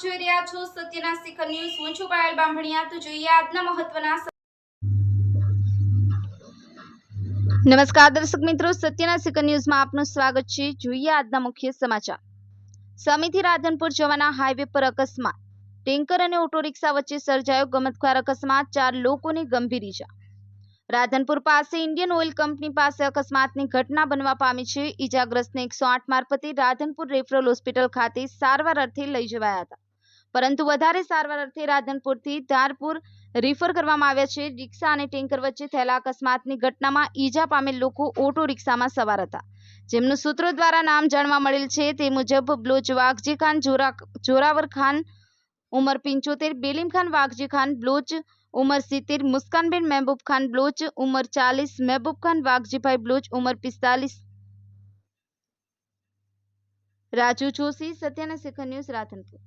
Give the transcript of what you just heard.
સત્યના શિખર ન્યૂઝ, હું છું પાયલ બાંભણિયા તો જોઈએ આજના મહત્વના નમસ્કાર દર્શક મિત્રો, સત્યના શિખર ન્યૂઝમાં આપનું સ્વાગત છે. જોઈએ આજના મુખ્ય સમાચાર. સમીથી રાધનપુર જવાના હાઈવે પર અકસ્માત. ટેન્કર અને ઓટો રિક્ષા વચ્ચે સર્જાયો ગમતકાર અકસ્માત. ચાર લોકોને ગંભીર ઈજા. રાધનપુર પાસે ઇન્ડિયન ઓઇલ કંપની પાસે અકસ્માતની ઘટના બનવા પામી છે. ઈજાગ્રસ્તને એકસો આઠ મારફતે રાધનપુર રેફરલ હોસ્પિટલ ખાતે સારવાર અર્થે લઈ જવાયા હતા. પરંતુ વધારે સારવાર અર્થે રાધનપુરથી ધારપુર રિફર કરવામાં આવ્યા છે. રિક્ષા અને ટેન્કર વચ્ચે થયેલા અકસ્માતની ઘટનામાં ઈજા પામેલ લોકો ઓટો રિક્ષામાં સવાર હતા. જેમનું સૂત્રો દ્વારા નામ જાણવા મળેલ છે તે મુજબ બ્લોચ વાઘજી ખાન, જોરા, જોરાવર ખાન ઉમર પિંચોતેર, બેલીમ ખાન વાઘજી ખાન બ્લોચ ઉમર સિત્તેર, મુસ્કાનબેન મહેબૂબ ખાન બ્લોચ ઉમર ચાલીસ, મહેબૂબ ખાન વાઘજીભાઈ બ્લોચ ઉમર પિસ્તાલીસ. રાજુ જોશી, સત્યના શિખર ન્યૂઝ રાધનપુર.